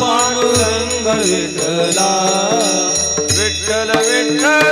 पांडुरंग विठला विठ्ठल विठ्ठल.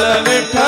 लाल मिठा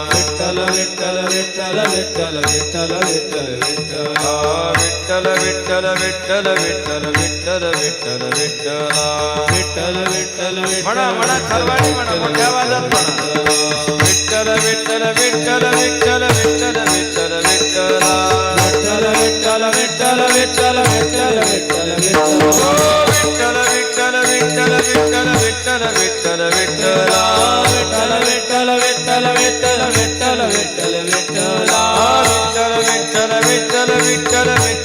विठ्ठल विठ्ठल विठ्ठल विठ्ठल विठ्ठल विठ्ठल विठ्ठला विठ्ठल विठ्ठल विठ्ठल विठ्ठल विठ्ठल विठ्ठल विठ्ठला विठ्ठल विठ्ठल म्हणा म्हणा सर्वांनी म्हणा मोठ्या आवाजात म्हणा विठ्ठल विठ्ठल विठ्ठल विठ्ठल विठ्ठल विठ्ठल विठ्ठला विठ्ठल विठ्ठल विठ्ठल विठ्ठल विठ्ठल विठ्ठल विठ्ठल ओ विठ्ठल विठ्ठल विठ्ठल विठ्ठल विठ्ठल विठ्ठल विठ्ठला Vitthal Vitthal Vitthal Vitthal Vitthal Vitthal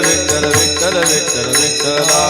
Victor, Victor, Victor, Victor, Victor,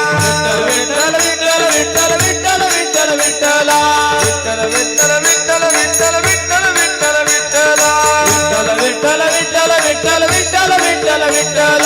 Vitthala Vitthala Vitthala Vitthala Vitthala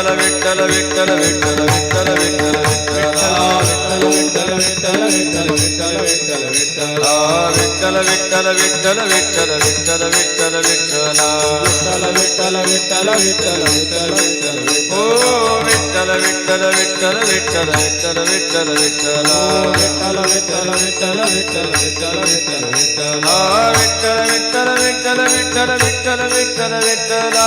விட்டல விட்டல விட்டல விட்டல விட்டல விட்டல விட்டல விட்டல விட்டல விட்டல விட்டல விட்டலா விட்டல விட்டல விட்டல விட்டல விட்டல விட்டல விட்டலா விட்டல விட்டல விட்டல விட்டல விட்டல ஓ விட்டல விட்டல விட்டல விட்டல விட்டல விட்டல விட்டலா விட்டல விட்டல விட்டல விட்டல விட்டல விட்டல விட்டலா விட்டல விட்டல விட்டல விட்டல விட்டல விட்டல விட்டலா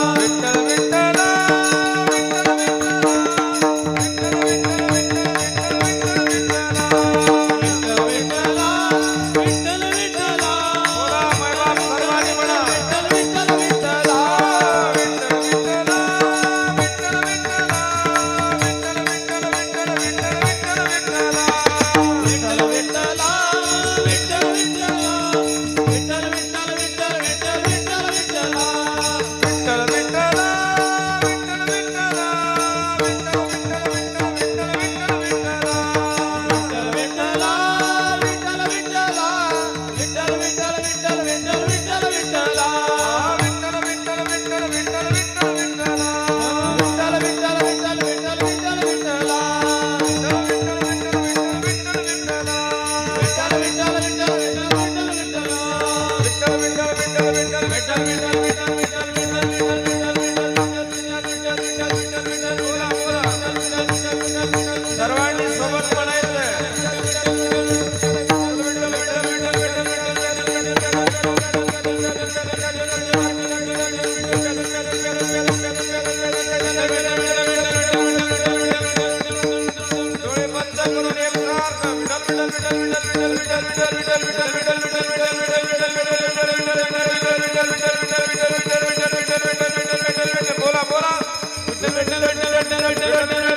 Thank não.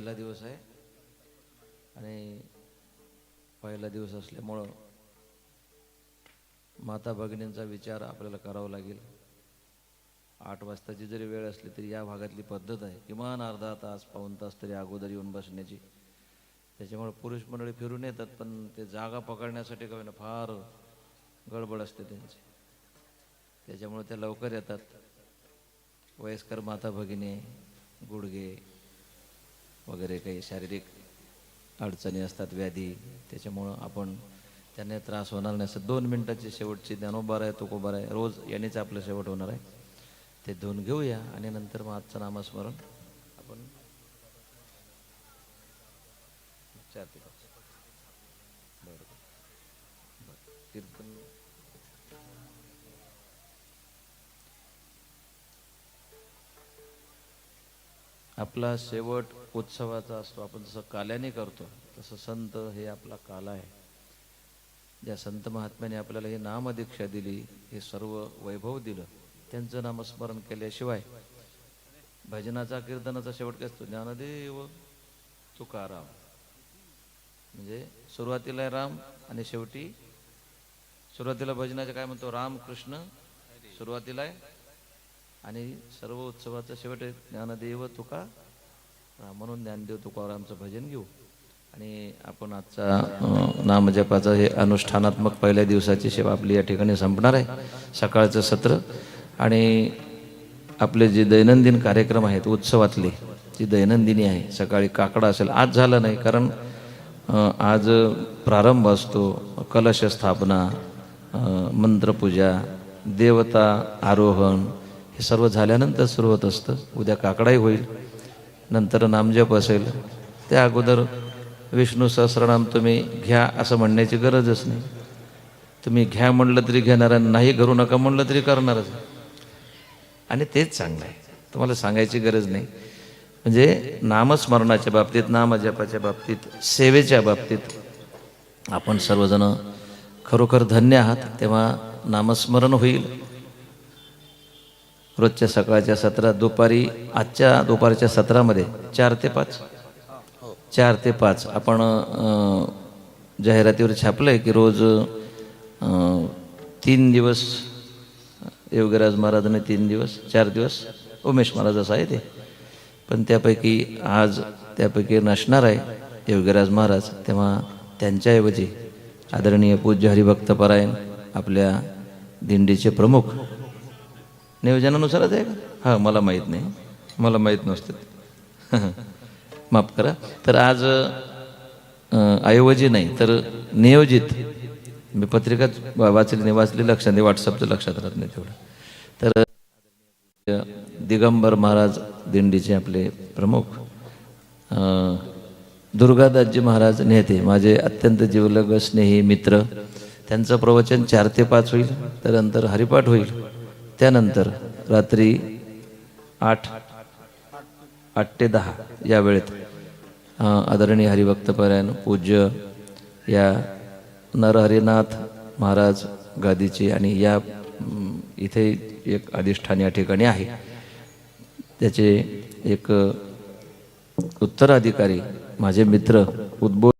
पहिला दिवस आहे. आणि पहिला दिवस असल्यामुळं माता भगिनींचा विचार आपल्याला करावा लागेल. आठ वाजताची जरी वेळ असली तरी या भागातली पद्धत आहे. किमान अर्धा तास पाऊण तास तरी अगोदर येऊन बसण्याची. त्याच्यामुळे पुरुष मंडळी फिरून येतात पण ते जागा पकडण्यासाठी काय ना फार गडबड असते त्यांची. त्याच्यामुळे ते लवकर येतात. वयस्कर माता भगिनी गुडघे वगैरे काही शारीरिक अडचणी असतात व्याधी त्याच्यामुळं आपण त्यांना त्रास होणार नाही. असं दोन मिनटाची शेवटची ज्ञानोबार आहे तुकोबार आहे रोज यानेच आपलं शेवट होणार आहे. ते धुवून घेऊया आणि नंतर मग आजचं नामस्मरण आपण चार ते बरं बरं. बरं कीर्तन आपला शेवट उत्सवाचा असतो. आपण जसं काल्याने करतो तसं संत हे आपला काला आहे. ज्या संत महात्म्याने आपल्याला ही नामदीक्षा दिली हे सर्व वैभव दिलं त्यांचं नामस्मरण केल्याशिवाय भजनाचा कीर्तनाचा शेवट काय असतो? ज्ञानदेव तुकाराम. म्हणजे सुरुवातीला आहे राम आणि शेवटी सुरुवातीला भजनाचं काय म्हणतो? राम कृष्ण सुरुवातीला आहे आणि सर्व उत्सवाचा शेवट ज्ञानदेव तुका. म्हणून ज्ञानदेव तुकारामचं भजन घेऊ. आणि आपण आजचा नामजपाचं हे अनुष्ठानात्मक पहिल्या दिवसाची सेवा आपली या ठिकाणी संपणार आहे सकाळचं सत्र. आणि आपले जे दैनंदिन कार्यक्रम आहेत उत्सवातले जी दैनंदिनी आहे सकाळी काकडा असेल आज झालं नाही कारण आज प्रारंभ असतो कलश स्थापना मंत्रपूजा देवता आरोहण हे सर्व झाल्यानंतर सुरू होत असतं. उद्या काकडाही होईल. नंतर नामजप असेल. त्या अगोदर विष्णू सहस्रनाम तुम्ही घ्या असं म्हणण्याची गरजच नाही. तुम्ही घ्या म्हणलं तरी घेणार नाही करू नका म्हणलं तरी करणारच. आणि तेच चांगलं आहे. तुम्हाला सांगायची गरज नाही. म्हणजे नामस्मरणाच्या बाबतीत नामजपाच्या बाबतीत सेवेच्या बाबतीत आपण सर्वजण खरोखर धन्य आहात. तेव्हा नामस्मरण होईल. रोजच्या सकाळच्या सत्रात दुपारी आजच्या दुपारच्या सत्रामध्ये चार ते पाच. चार ते पाच. आपण जाहिरातीवर छापलं आहे की रोज तीन दिवस योगीराज महाराजांनी तीन दिवस चार दिवस उमेश महाराज असं आहे ते. पण त्यापैकी आज त्यापैकी नसणार आहे योगीराज महाराज. तेव्हा त्यांच्याऐवजी आदरणीय पूज्य हरिभक्तपरायण आपल्या दिंडीचे प्रमुख नियोजनानुसारच आहे का? हां मला माहीत नाही. मला माहीत नसतं. माफ करा. तर आज ऐवजी नाही तर नियोजित. मी पत्रिकाच वाचली नाही वाचली लक्षात नाही व्हॉट्सअपचं लक्षात राहत नाही तेवढं. तर दिगंबर महाराज दिंडीचे आपले प्रमुख दुर्गादासजी महाराज नेते माझे अत्यंत जीवलग स्नेही मित्र त्यांचं प्रवचन चार ते पाच होईल त्यानंतर हरिपाठ होईल. त्यानंतर रात्री आठ आठ ते दहा या वेळेत आदरणीय हरिभक्तपरायण पूज्य या नरहरिनाथ महाराज गादीचे आणि या इथे एक अधिष्ठान या ठिकाणी आहे. त्याचे एक उत्तराधिकारी माझे मित्र उद्बोध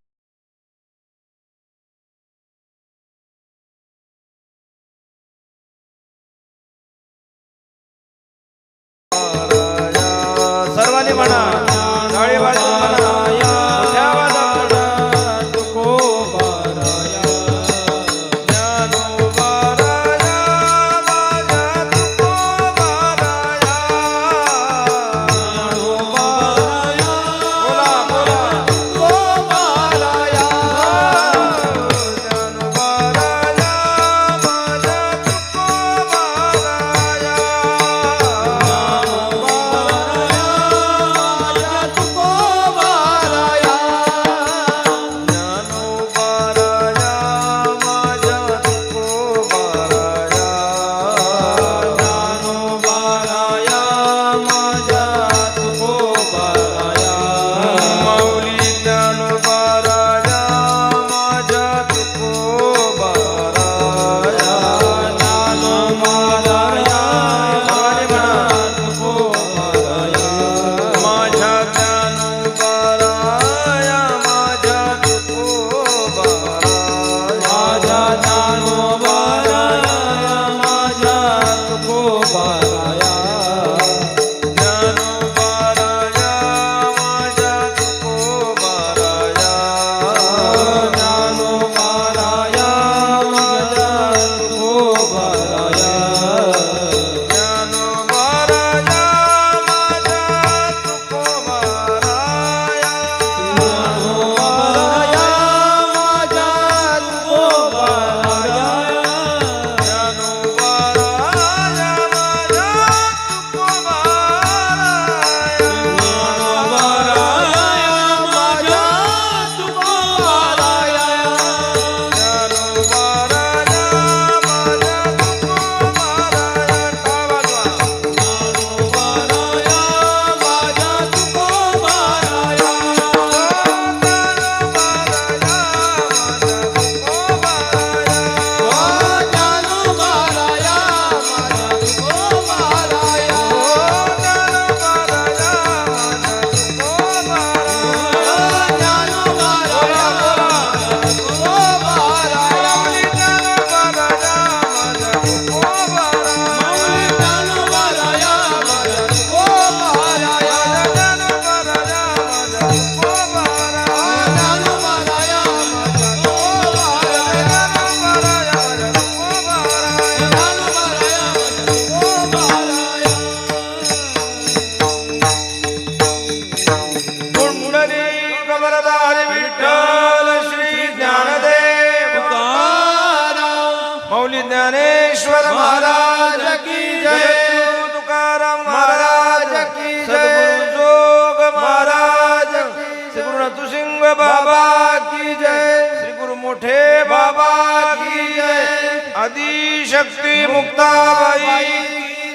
आदिशक्ती मुक्ताबाई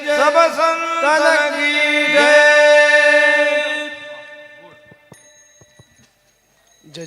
सब संतन की जय